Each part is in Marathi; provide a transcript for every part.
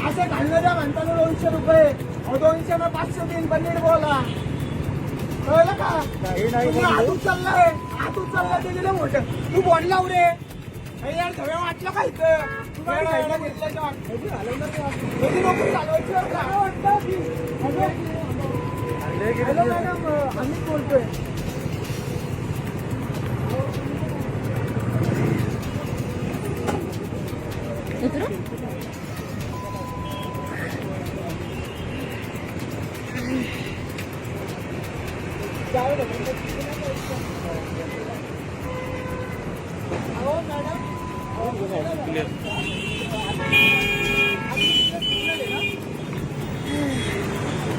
असं घालणं द्या म्हणताना दोनशे रुपये दोनशे ना पाचशे तीन पनीर बोला कळलं का तुम्ही हात उचललाय हात उचलला ते गेलं मोठं तू बोलला रे यार सगळं वाटलं का इथं तू चालवायची बरं का? हॅलो मॅडम आम्ही बोलतोय हो मॅडम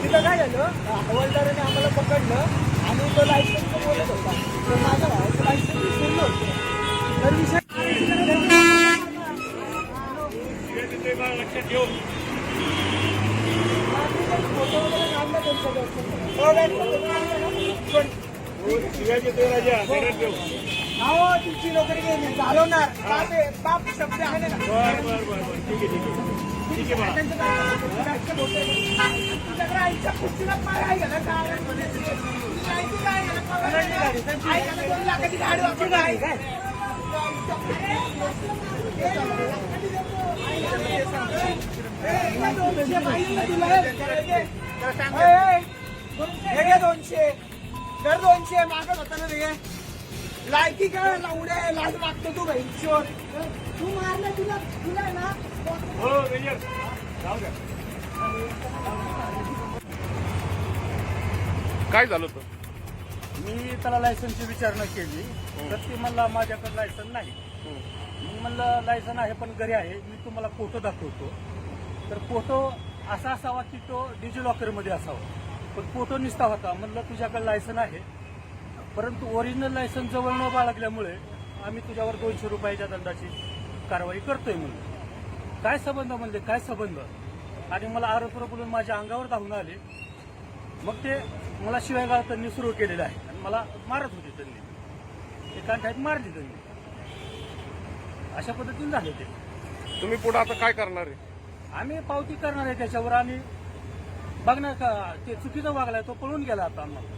तिथं काय झालं हवालदाराने आम्हाला पकडलं आणि तो लायसन्स बोलत होता तर माझा लायसन्स विसरलं होतं तर विषय फोटो ठेवून काढला त्यांच्याकडे. अहो, तुमची नोकरी गेली चालवणार बाप बाप शब्द आहे ना बर बर बर ठीक आहे. ठीक आहे ठीक आहे ना? लाखाची गाडी वापरून आहे काय? दोनशे दर दोनशे मागत होता ना रे लायकी काय लावडे लाज लागतो तू भाई तू मारलं तुला तुला ना काय झालं होतं? मी त्याला लायसनची विचारणा केली. तर ती म्हणला माझ्याकडे लायसन नाही. मी म्हणलं लायसन आहे पण घरी आहे. मी तुम्हाला फोटो दाखवतो. तर फोटो असा असावा की तो डिजी लॉकरमध्ये असावा. पण फोटो निसता होता म्हणलं तुझ्याकडे लायसन आहे. परंतु ओरिजिनल लायसन जवळ न बाळगल्यामुळे आम्ही तुझ्यावर दोनशे रुपयाच्या दंडाची कारवाई करतोय म्हणलं. काय संबंध म्हणजे काय संबंध? आणि मला आरोप बोलून माझ्या अंगावर धावून आले. मग ते मला शिवाय त्यांनी सुरू केलेलं आहे. आणि मला मारत होते त्यांनी. एका ठाईत मारली त्यांनी. अशा पद्धतीने झाले ते. तुम्ही पुढे आता काय करणार आहे? आम्ही पावती करणार आहे त्याच्यावर. आम्ही बघणार ते चुकीचं वागलाय तो पळून गेला आता आम्हाला.